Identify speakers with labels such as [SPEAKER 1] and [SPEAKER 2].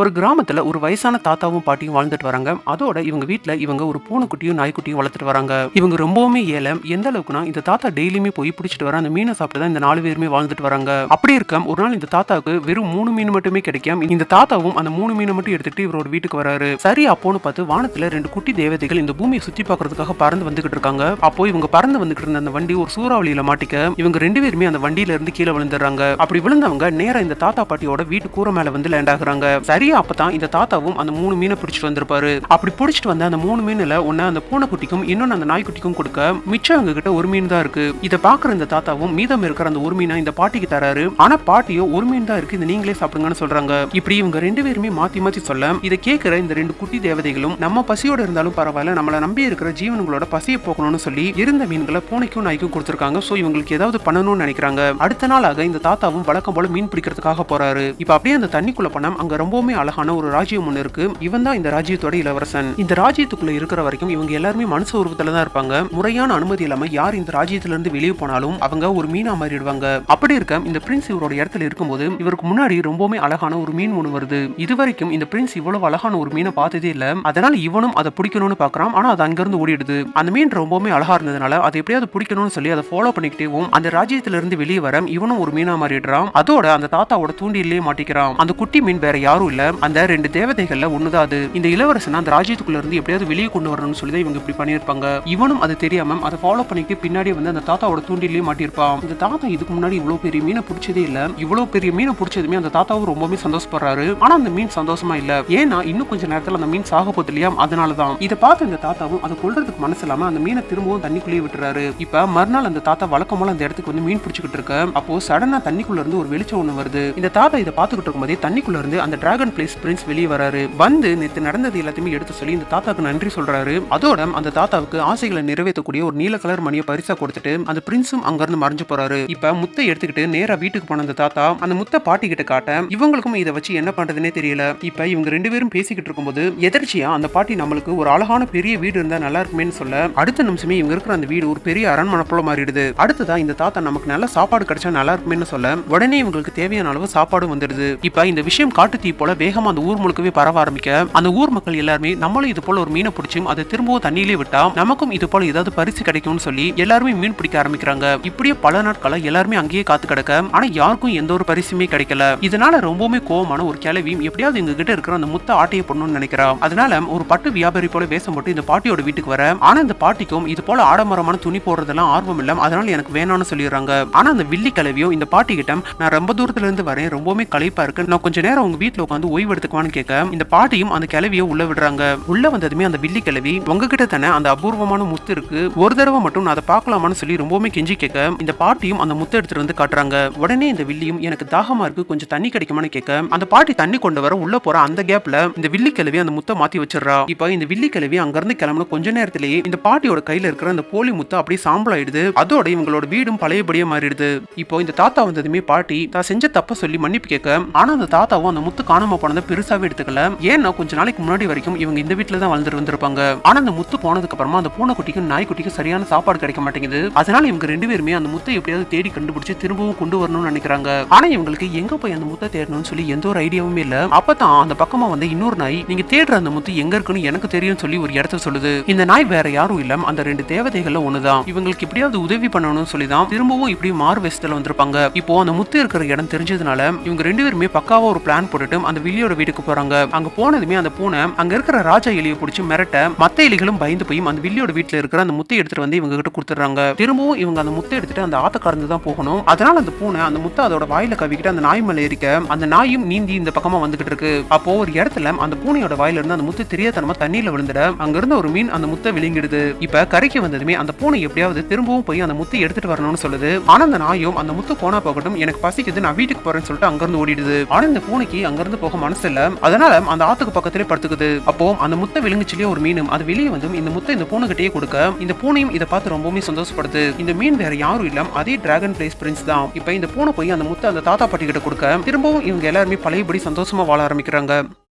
[SPEAKER 1] ஒரு கிராமத்தில் ஒரு வயசான தாத்தாவும் பாட்டியும் வாழ்ந்துட்டு வராங்க. அதோட இவங்க வீட்டில் இவங்க ஒரு பூனைக்குட்டியும் நாய்க்குட்டியும் வளர்த்துட்டு வராங்க. இவங்க ரொம்பவுமே ஏழை எந்த அளவுக்குனா இந்த தாத்தா டெய்லியுமே போய் பிடிச்சிட்டு வர அந்த மீனை சாப்பிட்டு தான் இந்த நாலு பேருமே வாழ்ந்துட்டு வராங்க. அப்படி இருக்க ஒரு நாள் இந்த தாத்தாவுக்கு வெறும் மூணு மீன் மட்டுமே கிடைக்கும் இந்த தாத்தாவும் அந்த மூணு மீனை மட்டும் எடுத்துட்டு இவரோட வீட்டுக்கு வராரு. சரி அப்போன்னு பார்த்து வானத்துல ரெண்டு குட்டி தேவதைகள் இந்த பூமியை சுத்தி பார்க்கறதுக்காக பறந்து வந்துகிட்டு இருக்காங்க. அப்போ இவங்க பறந்து வந்துகிட்டு இருந்த அந்த வண்டி ஒரு சூறாவளியில மாட்டிக்க இவங்க ரெண்டு பேருமே அந்த வண்டியில இருந்து கீழே விழுந்துடுறாங்க. அப்படி விழுந்தவங்க நேரா இந்த தாத்தா பாட்டியோட வீட்டு கூரை மேல வந்து லேண்ட் ஆகுறாங்க. சரி சரியா அப்பதான் இந்த தாத்தாவும் அந்த மூணு மீனை பிடிச்சிட்டு வந்திருப்பாரு. அப்படி பிடிச்சிட்டு வந்த அந்த மூணு மீன்ல ஒன்னு அந்த பூனைக்குட்டிக்கும் இன்னொன்னு அந்த நாய்க்குட்டிக்கும் கொடுக்க மிச்சம் அவங்க கிட்ட ஒரு மீன் தான் இருக்கு. இதை பாக்குற இந்த தாத்தாவும் மீதம் இருக்கிற அந்த ஒரு மீனை இந்த பாட்டிக்கு தராரு. ஆனா பாட்டியோ ஒரு மீன் தான் இருக்கு இது நீங்களே சாப்பிடுங்கன்னு சொல்றாங்க. இப்படி இவங்க ரெண்டு பேருமே மாத்தி மாத்தி சொல்ல இதை கேட்கிற இந்த ரெண்டு குட்டி தேவதைகளும் நம்ம பசியோட இருந்தாலும் பரவாயில்ல நம்மள நம்பி இருக்கிற ஜீவன்களோட பசியை போக்கணும்னு சொல்லி இருந்த மீன்களை பூனைக்கும் நாய்க்கும் கொடுத்துருக்காங்க. சோ இவங்களுக்கு ஏதாவது பண்ணணும்னு நினைக்கிறாங்க. அடுத்த நாளாக இந்த தாத்தாவும் வழக்கம் போல மீன் பிடிக்கிறதுக்காக போறாரு. இப்ப அப்படியே அந்த தண்ணிக்குள்ள பணம் அங்க ரொம்பவுமே அழகான ஒரு ராஜ்யம் ஒன்று இருக்கு. இவன் தான் இந்த ராஜ்யத்தோட இளவரசன். இந்த ராஜ்யத்துக்குள்ள இருக்கிற வரைக்கும் இவங்க எல்லாருமே மனுஷ உருவத்துல தான் இருப்பாங்க. முறையான அனுமதி இல்லாம யார் இந்த ராஜ்யத்துல இருந்து வெளியே போனாலும் அவங்க ஒரு மீனா மாறிடுவாங்க. அப்படி இருக்க இந்த பிரின்ஸ் இவரோட இடத்துல இருக்கும்போது இவருக்கு முன்னாடி ரொம்பவுமே அழகான ஒரு மீன் ஒன்று வருது. இது வரைக்கும் இந்த பிரின்ஸ் இவ்வளவு அழகான ஒரு மீனை பார்த்ததே இல்ல. அதனால இவனும் அதை பிடிக்கணும்னு பாக்குறான். ஆனா அது அங்கிருந்து ஓடிடுது. அந்த மீன் ரொம்பவுமே அழகா இருந்ததுனால அதை எப்படியாவது பிடிக்கணும்னு சொல்லி அதை ஃபாலோ பண்ணிக்கிட்டேவும் அந்த ராஜ்யத்துல இருந்து வெளியே வர இவனும் ஒரு மீனா மாறிடுறான். அதோட அந்த தாத்தாவோட தூண்டிலே மாட்டிக்கிறான். அந்த குட்டி மீன் வேற யாரும் இல்ல. அந்த ரெண்டு தேவதைகள்ல ஒண்ணுதான் அது. இந்த இளவரசன் அந்த ராஜ்யத்துக்குள்ள இருந்து எப்படியாவது வெளியே கொண்டு வரணும்னு சொல்லி தான் இவங்க இப்படி பண்ணியிருப்பாங்க. இவனும் அது தெரியாம அதை ஃபாலோ பண்ணிட்டு பின்னாடி வந்து அந்த தாத்தாவோட தூண்டிலேயே மாட்டியிருப்பான். இந்த தாத்தா இதுக்கு முன்னாடி இவ்வளவு பெரிய மீனை பிடிச்சதே இல்ல. இவ்வளவு பெரிய மீனை பிடிச்சதுமே அந்த தாத்தாவும் ரொம்பவே சந்தோஷப்படுறாரு. ஆனா அந்த மீன் சந்தோஷமா இல்ல. ஏன்னா இன்னும் கொஞ்ச நேரத்துல அந்த மீன் சாக போது இல்லையா? அதனாலதான். இதை பார்த்து இந்த தாத்தாவும் அதை கொள்றதுக்கு மனசு இல்லாம அந்த மீனை திரும்பவும் தண்ணிக்குள்ளேயே விட்டுறாரு. இப்ப மறுநாள் அந்த தாத்தா வழக்கம் போல அந்த இடத்துக்கு வந்து மீன் பிடிச்சிக்கிட்டு இருக்க. அப்போ சடனா தண்ணிக்குள்ள இருந்து ஒரு வெளிச்சம் ஒண்ணு வருது. இந்த தாத்தா இதை பார்த்துக்கிட்டு இருக்கும்போதே தண்ணிக்குள்ள இருந்து அந்த டிராகன் பிளேஸ் பிரின்ஸ் வெளியே வராரு. வந்து நேத்து நடந்தது எல்லாத்தையுமே எடுத்து சொல்லி இந்த தாத்தாவுக்கு நன்றி சொல்றாரு. அதோட அந்த தாத்தாவுக்கு ஆசைகளை நிறைவேற்றக்கூடிய ஒரு நீல கலர் மணியை பரிசா கொடுத்துட்டு அந்த பிரின்ஸும் அங்க இருந்து மறைஞ்சு போறாரு. இப்ப முத்தை எடுத்துக்கிட்டு நேரா வீட்டுக்கு போன அந்த தாத்தா அந்த முத்தை பாட்டி கிட்ட காட்ட இவங்களுக்கும் இதை வச்சு என்ன பண்றதுனே தெரியல. இப்ப இவங்க ரெண்டு பேரும் பேசிக்கிட்டு இருக்கும்போது எதிர்ச்சியா அந்த பாட்டி நம்மளுக்கு ஒரு அழகான பெரிய வீடு இருந்தா நல்லா இருக்குமேன்னு சொல்ல அடுத்த நிமிஷமே இவங்க இருக்கிற அந்த வீடு ஒரு பெரிய அரண்மனை போல மாறிடுது. அடுத்ததா இந்த தாத்தா நமக்கு நல்ல சாப்பாடு கிடைச்சா நல்லா இருக்குமேன்னு சொல்ல உடனே இவங்களுக்கு தேவையான அளவு சாப்பாடும் வந்துடுது. இப்ப இந்த விஷயம் காட்டு தீ போல வேகமாக அந்த ஊர் முழுக்கவே பரவ ஆரம்பிக்க அந்த ஊர் மக்கள் எல்லாருமே நம்மளும் இது போல ஒரு மீனை பிடிச்சும் அதை திரும்பவும் தண்ணியிலே விட்டா நமக்கும் இது போல ஏதாவது பரிசு கிடைக்கும்னு சொல்லி எல்லாருமே மீன் பிடிக்க ஆரம்பிக்கிறாங்க. இப்படியே பல நாட்களா எல்லாருமே அங்கேயே காத்து கிடக்க ஆனா யாருக்கும் எந்த ஒரு பரிசுமே கிடைக்கல. இதனால ரொம்பவுமே கோவமான ஒரு கிளவி எப்படியாவது எங்க கிட்ட இருக்கிற அந்த முத்த ஆட்டையை பண்ணணும்னு நினைக்கிறான் அதனால ஒரு பட்டு வியாபாரி போல வேஷம் போட்டு இந்த பாட்டியோட வீட்டுக்கு வர ஆனா இந்த பாட்டிக்கும் இது போல ஆடம்பரமான துணி போடுறதெல்லாம் ஆர்வம் இல்ல அதனால எனக்கு வேணாம்னு சொல்லிடுறாங்க. ஆனா அந்த வில்லி கிளவியும் இந்த பாட்டி கிட்ட நான் ரொம்ப தூரத்துல இருந்து வரேன் ரொம்பவுமே களைப்பா இருக்கு நான் கொஞ்ச நேரம் உங்க வீட்டுல உட்காந்து வந்து ஓய்வு எடுத்துக்குவான்னு கேட்க இந்த பாட்டியும் அந்த கிளவியை உள்ள விடுறாங்க. உள்ள வந்ததுமே அந்த வில்லி கிளவி உங்ககிட்ட தானே அந்த அபூர்வமான முத்து இருக்கு. ஒரு தடவை மட்டும் நான் அதை பார்க்கலாமான்னு சொல்லி ரொம்பவுமே கெஞ்சி கேட்க இந்த பாட்டியும் அந்த முத்தை எடுத்துட்டு வந்து காட்டுறாங்க. உடனே இந்த வில்லியும் எனக்கு தாகமா இருக்கு கொஞ்சம் தண்ணி கிடைக்குமான்னு கேட்க அந்த பாட்டி தண்ணி கொண்டு வர உள்ள போற அந்த கேப்ல இந்த வில்லி கிளவி அந்த முத்தை மாத்தி வச்சிடறா. இப்ப இந்த வில்லி கிளவி அங்கிருந்து கிளம்புன கொஞ்ச நேரத்திலேயே இந்த பாட்டியோட கையில இருக்கிற அந்த போலி முத்தை அப்படியே சாம்பல் ஆயிடுது அதோட இவங்களோட வீடும் பழையபடியே மாறிடுது. இப்போ இந்த தாத்தா வந்ததுமே பாட்டி தான் செஞ்ச தப்ப சொல்லி மன்னிப்பு கேட்க ஆனா அந்த தாத்தாவும் அந்த முத்து காணாம போனதை பெருசாவே எடுத்துக்கல. ஏன்னா கொஞ்ச நாளைக்கு முன்னாடி வரைக்கும் இவங்க இந்த வீட்டுல தான் வாழ்ந்துட்டு வந்திருப்பாங்க. ஆனா அந்த முத்து போனதுக்கு அப்புறமா அந்த பூனைக்குட்டிக்கும் நாய்க்குட்டிக்கும் சரியான சாப்பாடு கிடைக்க மாட்டேங்குது. அதனால இவங்க ரெண்டு பேருமே அந்த முத்தை எப்படியாவது தேடி கண்டுபிடிச்சு திரும்பவும் கொண்டு வரணும்னு நினைக்கிறாங்க. ஆனா இவங்களுக்கு எங்க போய் அந்த முத்தை தேடணும்னு சொல்லி எந்த ஒரு ஐடியாவுமே இல்ல. அப்பதான் அந்த பக்கமா வந்து இன்னொரு நாய் நீங்க தேடுற அந்த முத்து எங்க இருக்குன்னு எனக்கு தெரியும் சொல்லி ஒரு இடத்த சொல்லுது. இந்த நாய் வேற யாரும் இல்ல. அந்த ரெண்டு தேவதைகள்ல ஒண்ணுதான். இவங்களுக்கு எப்படியாவது உதவி பண்ணணும்னு சொல்லி தான் திரும்பவும் இப்படி மாறு வேஷத்துல வந்திருப்பாங்க. இப்போ அந்த முத்து இருக்கிற இடம் தெரிஞ்சதுனால இவங்க ரெண்டு பேருமே பக்காவா ஒரு பிளான் போட்டுட்டு அந்த வில்லியோட வீட்டுக்கு போறாங்க. அங்க போனதுமே அந்த பூனை அங்க இருக்கிற ராஜா எலியை பிடிச்சி மிரட்ட மத்த எலிகளும் பயந்து போய் அந்த வில்லியோட வீட்டுல இருக்கிற அந்த முத்தை எடுத்துட்டு வந்து இவங்க கிட்ட கொடுத்துறாங்க திரும்பவும் இவங்க அந்த முத்தை எடுத்துட்டு அந்த ஆத்த கடந்து தான் போகணும். அதனால அந்த பூனை அந்த முத்தை அதோட வாயில கவிக்கிட்டு அந்த நாய் மேல இருக்க அந்த நாயும் நீந்தி இந்த பக்கமா வந்துகிட்டு இருக்கு. அப்போ ஒரு இடத்துல அந்த பூனையோட வாயில இருந்து அந்த முத்து தெரியாதனமா தண்ணியில விழுந்துட அங்க இருந்த ஒரு மீன் அந்த முத்தை விழுங்கிடுது. இப்ப கரைக்கு வந்ததுமே அந்த பூனை எப்படியாவது திரும்பவும் போய் அந்த முத்தை எடுத்துட்டு வரணும்னு சொல்லுது. ஆனா அந்த நாயும் அந்த முத்து போனா போகட்டும் எனக்கு பசிக்குது நான் வீட்டுக்கு போறேன்னு சொல்லிட்டு அங்கிருந்து ஓடிடுது. ஆனா இந்த பூனைக்கு அங்கிருந்து போக போக மனசு இல்ல அதனால அந்த ஆத்துக்கு பக்கத்திலே படுத்துக்குது. அப்போ அந்த முத்தை விழுங்குச்சிலேயே ஒரு மீனும் அது வெளியே வந்து இந்த முத்தை இந்த பூனைகிட்டே கொடுக்க இந்த பூனையும் இதை பார்த்து ரொம்பவுமே சந்தோஷப்படுது. இந்த மீன் வேற யாரும் இல்ல அதே டிராகன் பிளேஸ் பிரின்ஸ் தான். இப்ப இந்த பூனை போய் அந்த முத்தை அந்த தாத்தா பாட்டி கிட்ட கொடுக்க திரும்பவும் இவங்க எல்லாருமே பழையபடி சந்தோஷமா வாழ ஆரம்பிக்கிறாங்க.